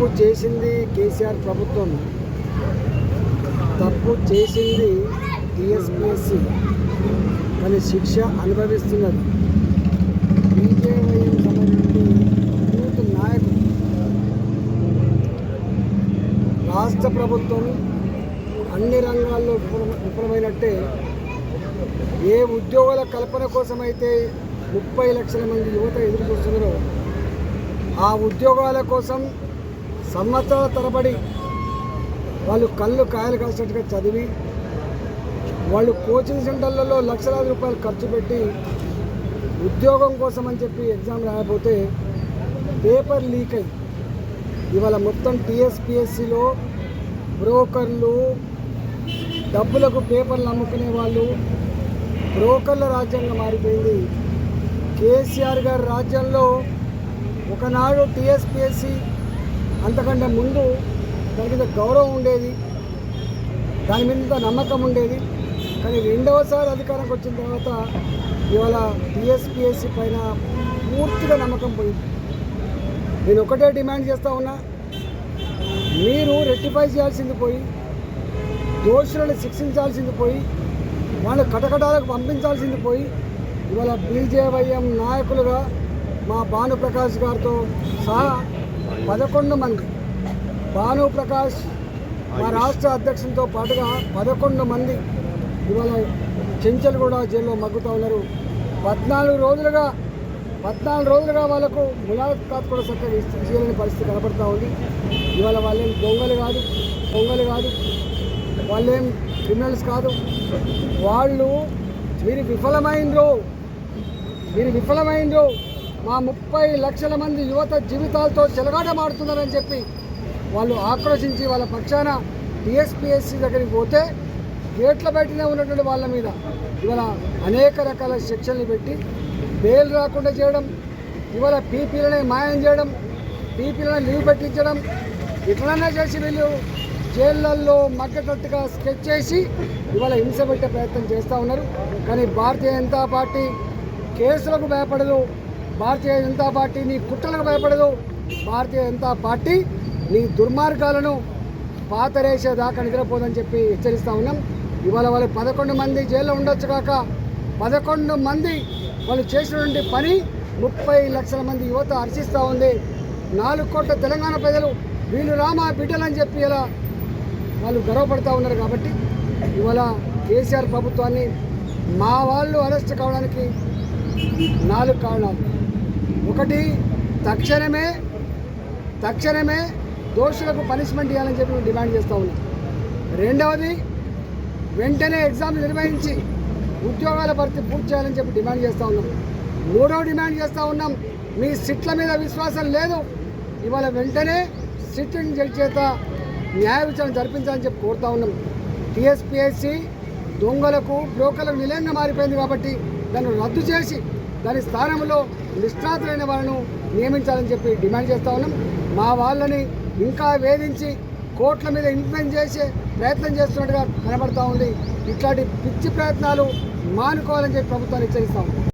తప్పు చేసింది కేసీఆర్ ప్రభుత్వం. తప్పు చేసింది టీఎస్పీఎస్సీ. కానీ శిక్ష అనుభవిస్తున్నది. బీజేవైఎం సంబంధించి యూత్ నాయకులు రాష్ట్ర ప్రభుత్వం అన్ని రంగాల్లో విఫలమైనట్టే. ఏ ఉద్యోగాల కల్పన కోసమైతే ముప్పై లక్షల మంది యువత ఎదురు చూస్తున్నారో ఆ ఉద్యోగాల కోసం సంవత్సరాల తరబడి వాళ్ళు కళ్ళు కాయలు కాసినట్టుగా చదివి వాళ్ళు కోచింగ్ సెంటర్లలో లక్షలాది రూపాయలు ఖర్చు పెట్టి ఉద్యోగం కోసం అని చెప్పి ఎగ్జామ్ రాయకపోతే పేపర్ లీక్ అయ్యి ఇవాళ మొత్తం టీఎస్పిఎస్సిలో బ్రోకర్లు డబ్బులకు పేపర్లు అమ్ముకునే వాళ్ళు బ్రోకర్ల రాజ్యంగా మారిపోయింది. కేసీఆర్ గారి రాజ్యంలో ఒకనాడు టీఎస్పిఎస్సి అంతకంటే ముందు దాని మీద గౌరవం ఉండేది. దాని మీద నమ్మకం ఉండేది. కానీ రెండవసారి అధికారంకి వచ్చిన తర్వాత ఇవాళ టీఎస్పిఎస్సి పైన పూర్తిగా నమ్మకం పోయింది. నేను ఒకటే డిమాండ్ చేస్తా ఉన్నా మీరు రెక్టిఫై చేయాల్సింది పోయి దోషులను శిక్షించాల్సింది పోయి వాళ్ళు కటకటాలకు పంపించాల్సింది పోయి ఇవాళ బీజేవైఎం నాయకులుగా మా భానుప్రకాష్ గారితో సహా పదకొండు మంది. భానుప్రకాష్ మా రాష్ట్ర అధ్యక్షులతో పాటుగా పదకొండు మంది ఇవాళ చెంచలు కూడా జైల్లో మగ్గుతూ ఉన్నారు. పద్నాలుగు రోజులుగా పద్నాలుగు రోజులుగా వాళ్ళకు ములాఖాత్ కూడా చక్కగా చేయలేని పరిస్థితి కనపడతా ఉంది. ఇవాళ వాళ్ళేం దొంగలు కాదు దొంగలు కాదు వాళ్ళేం క్రిమినల్స్ కాదు. వాళ్ళు మీరు విఫలమైనరు మీరు విఫలమైనరు మా ముప్పై లక్షల మంది యువత జీవితాలతో చెలగాటమాడుతున్నారని చెప్పి వాళ్ళు ఆక్రోశించి వాళ్ళ పక్షాన టీఎస్పీఎస్సీ దగ్గరికి పోతే గేట్ల బయటనే ఉన్నటువంటి వాళ్ళ మీద ఇవాళ అనేక రకాల శిక్షలు పెట్టి బెయిల్ రాకుండా చేయడం ఇవాళ పీపీలనే మాయం చేయడం పీపీలను లీవ్ పెట్టించడం ఇట్లనే చేసి వీళ్ళు జైళ్ళల్లో మగ్గటట్టుగా స్కెచ్ చేసి ఇవాళ హింస పెట్టే ప్రయత్నం చేస్తూ ఉన్నారు. కానీ భారతీయ జనతా పార్టీ కేసులకు భయపడదు. భారతీయ జనతా పార్టీ నీ కుట్రలకు భయపడదు. భారతీయ జనతా పార్టీ నీ దుర్మార్గాలను పాతరేసేదాకా నిద్రపోదని చెప్పి హెచ్చరిస్తూ ఉన్నాం. ఇవాళ వాళ్ళు పదకొండు మంది జైల్లో ఉండొచ్చు కాక పదకొండు మంది వాళ్ళు చేసినటువంటి పని ముప్పై లక్షల మంది యువత హర్షిస్తూ ఉంది. నాలుగు కోట్ల తెలంగాణ ప్రజలు వీళ్ళు రామా బిడ్డలని చెప్పి ఇలా వాళ్ళు గర్వపడుతూ ఉన్నారు కాబట్టి ఇవాళ కేసీఆర్ ప్రభుత్వాన్ని మా వాళ్ళు అరెస్ట్ కావడానికి నాలుగు కారణాలు. ఒకటి తక్షణమే తక్షణమే దోషులకు పనిష్మెంట్ ఇవ్వాలని చెప్పి మేము డిమాండ్ చేస్తూ ఉన్నాం. రెండవది వెంటనే ఎగ్జామ్ నిర్వహించి ఉద్యోగాల భర్తీ పూర్తి చేయాలని చెప్పి డిమాండ్ చేస్తూ ఉన్నాం. మూడవ డిమాండ్ చేస్తూ ఉన్నాం మీ సిట్ల మీద విశ్వాసం లేదు. ఇవాళ వెంటనే సిట్టింగ్ జడ్జి చేత న్యాయ విచారణ జరిపించాలని చెప్పి కోరుతా ఉన్నాం. టీఎస్పీఎస్సి దొంగలకు బ్రోకర్లకు నిలయంగా మారిపోయింది కాబట్టి దాన్ని రద్దు చేసి దాని స్థానంలో నిష్ణాతులైన వాళ్ళను నియమించాలని చెప్పి డిమాండ్ చేస్తూ ఉన్నాం. మా వాళ్ళని ఇంకా వేధించి కోట్ల మీద ఇన్ఫ్లుయెన్స్ చేసే ప్రయత్నం చేస్తున్నట్టుగా కనబడతా ఉంది. ఇట్లాంటి పిచ్చి ప్రయత్నాలు మానుకోవాలని చెప్పి ప్రభుత్వాన్ని హెచ్చరిస్తాం.